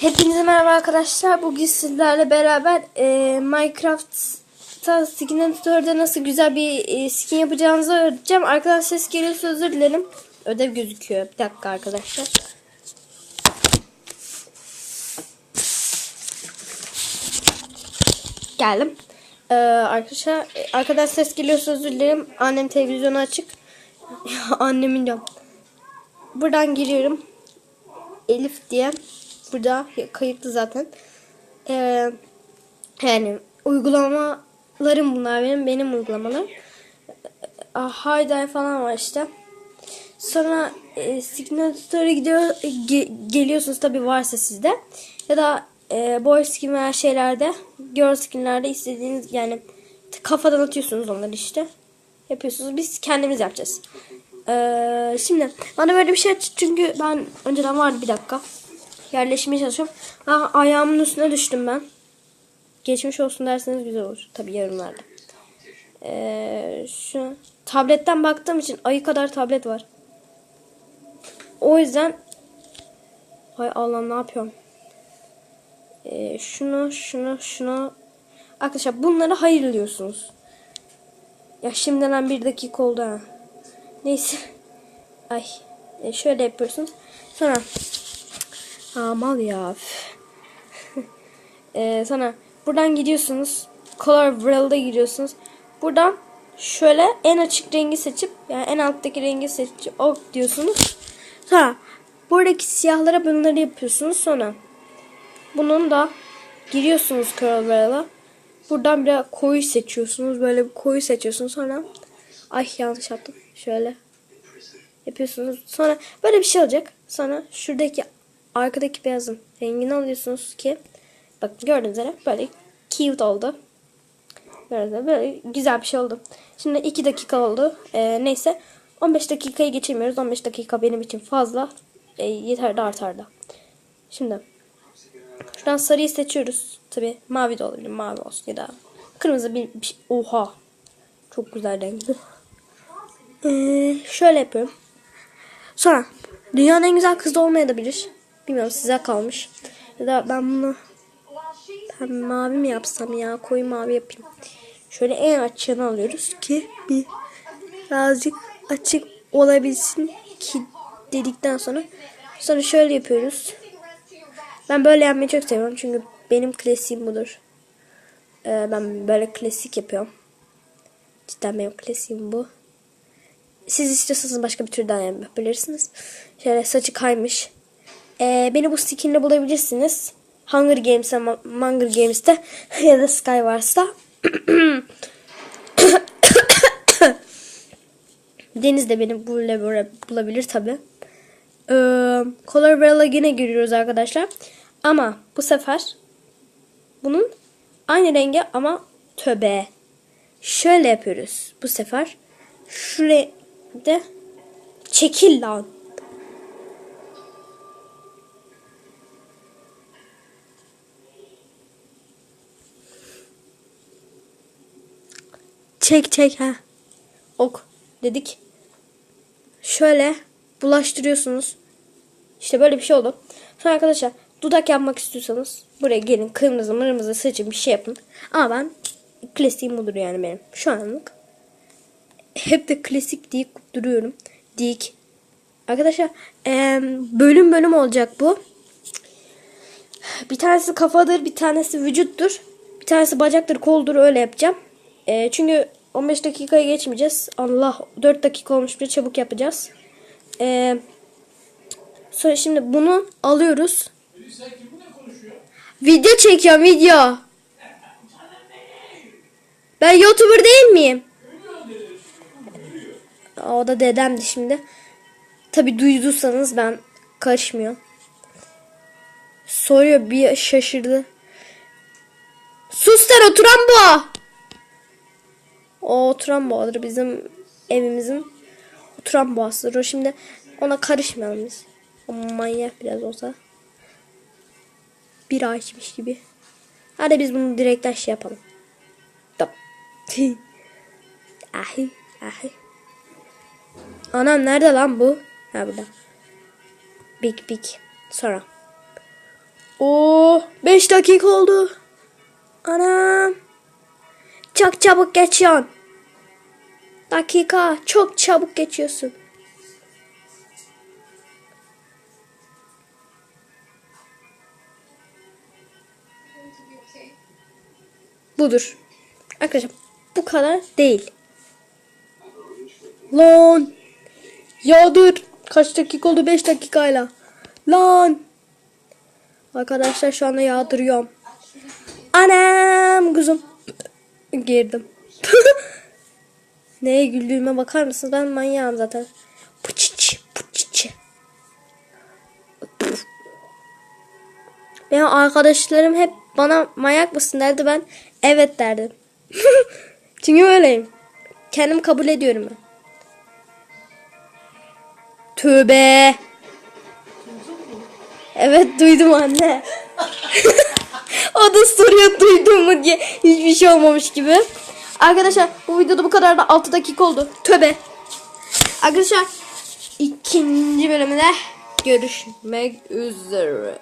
Hepinize merhaba arkadaşlar. Bugün sizlerle beraber e, Minecraft'ta skin editörde nasıl güzel bir e, skin yapacağınızı öğreteceğim. Arkadaşlar ses geliyorsa özür dilerim. Ödev gözüküyor. Bir dakika arkadaşlar. Geldim. Ee, arkadaşlar arkadaş ses geliyorsa özür dilerim. Annem televizyonu açık. Annemin diyorum. Buradan giriyorum. Elif diye. Burada kayıtlı zaten. Ee, yani uygulamalarım bunlar benim. Benim uygulamalarım. Hayday falan var işte. Sonra e, Signature gidiyor, ge- geliyorsunuz tabi varsa sizde. Ya da e, boy skin veya şeylerde, girl skinlerde istediğiniz yani kafadan atıyorsunuz onları işte. Yapıyorsunuz. Biz kendimiz yapacağız. Ee, şimdi bana böyle bir şey çünkü ben önceden vardı bir dakika. Yerleşmeye çalışıyorum. Ha, ayağımın üstüne düştüm ben. Geçmiş olsun derseniz güzel olur. Tabi yorumlarda. Ee, şu tabletten baktığım için ayı kadar tablet var. O yüzden hay Allah ne yapıyorum? Ee, şunu şunu şunu arkadaşlar bunları hayırlıyorsunuz. Ya şimdiden bir dakika oldu ha. Neyse. Ay. E, şöyle yapıyorsunuz. Sonra Amal ya. ee, sonra buradan gidiyorsunuz. Color World'a giriyorsunuz. Buradan şöyle en açık rengi seçip yani en alttaki rengi seçip ok diyorsunuz. Sonra buradaki siyahlara bunları yapıyorsunuz. Sonra bunun da giriyorsunuz Color World'a. Buradan bir koyu seçiyorsunuz. Böyle bir koyu seçiyorsunuz. Sonra ay yanlış yaptım. Şöyle yapıyorsunuz. Sonra böyle bir şey olacak. Sonra şuradaki arkadaki beyazın rengini alıyorsunuz ki bak gördüğünüz üzere böyle cute oldu. Böyle, böyle güzel bir şey oldu. Şimdi 2 dakika oldu. Ee, neyse 15 dakikayı geçirmiyoruz. 15 dakika benim için fazla. Ee, yeter de artar da. Şimdi şuradan sarıyı seçiyoruz. Tabi mavi de olabilir. Mavi olsun ya da kırmızı bir, bir şey. Oha. Çok güzel renkli. Ee, şöyle yapıyorum. Sonra dünyanın en güzel kızı olmayabilir. Bilmiyorum size kalmış. Ya da ben bunu ben mavi mi yapsam ya? Koyu mavi yapayım. Şöyle en açığını alıyoruz ki bir birazcık açık olabilsin ki dedikten sonra sonra şöyle yapıyoruz. Ben böyle yapmayı çok seviyorum çünkü benim klasiğim budur. Ee, ben böyle klasik yapıyorum. Cidden benim klasiğim bu. Siz istiyorsanız başka bir türden yapabilirsiniz. Şöyle saçı kaymış. Ee, beni bu skinle bulabilirsiniz. Hunger Games'te, Hunger Games'te ya da Skywars'ta. Deniz de beni bulabilir tabi. Ee, Color Barrel'a yine giriyoruz arkadaşlar. Ama bu sefer bunun aynı rengi ama töbe. Şöyle yapıyoruz bu sefer. Şuraya de çekil lan. Çek çek ha. Ok dedik. Şöyle bulaştırıyorsunuz. İşte böyle bir şey oldu. Sonra arkadaşlar dudak yapmak istiyorsanız buraya gelin kırmızı mırmızı seçin bir şey yapın. Ama ben klasiğim budur yani benim şu anlık. Hep de klasik deyip duruyorum. Dik. Arkadaşlar bölüm bölüm olacak bu. Bir tanesi kafadır, bir tanesi vücuttur. Bir tanesi bacaktır, koldur öyle yapacağım. E, çünkü 15 dakikaya geçmeyeceğiz. Allah 4 dakika olmuş bir çabuk yapacağız. E, sonra şimdi bunu alıyoruz. Video çekiyorum video. Ben YouTuber değil miyim? O da dedemdi şimdi. Tabi duyduysanız ben karışmıyorum. Soruyor bir şaşırdı. Sus oturan bu. O oturan boğadır bizim evimizin oturan boğasıdır. O şimdi ona karışmayalım biz. O manyak biraz olsa. Bir açmış gibi. Hadi biz bunu direkten şey yapalım. Tamam. ahi ahi. Anam nerede lan bu? Ha burada. Big big. Sonra. Oo 5 dakika oldu. Anam. Çok çabuk geçiyorsun. Dakika çok çabuk geçiyorsun. Budur. Arkadaşlar bu kadar değil. Lan. Ya dur. Kaç dakika oldu? 5 dakikayla. Lan. Arkadaşlar şu anda yağdırıyorum. Anam kuzum. Girdim. Neye güldüğüme bakar mısınız? Ben manyağım zaten. Puçiç, puçiç. Benim arkadaşlarım hep bana manyak mısın derdi ben evet derdim. Çünkü öyleyim. Kendim kabul ediyorum ben. Tövbe. Evet duydum anne. o da soruyor duydun mu diye. Hiçbir şey olmamış gibi. Arkadaşlar bu videoda bu kadar da 6 dakika oldu. Tövbe. Arkadaşlar ikinci bölümde görüşmek üzere.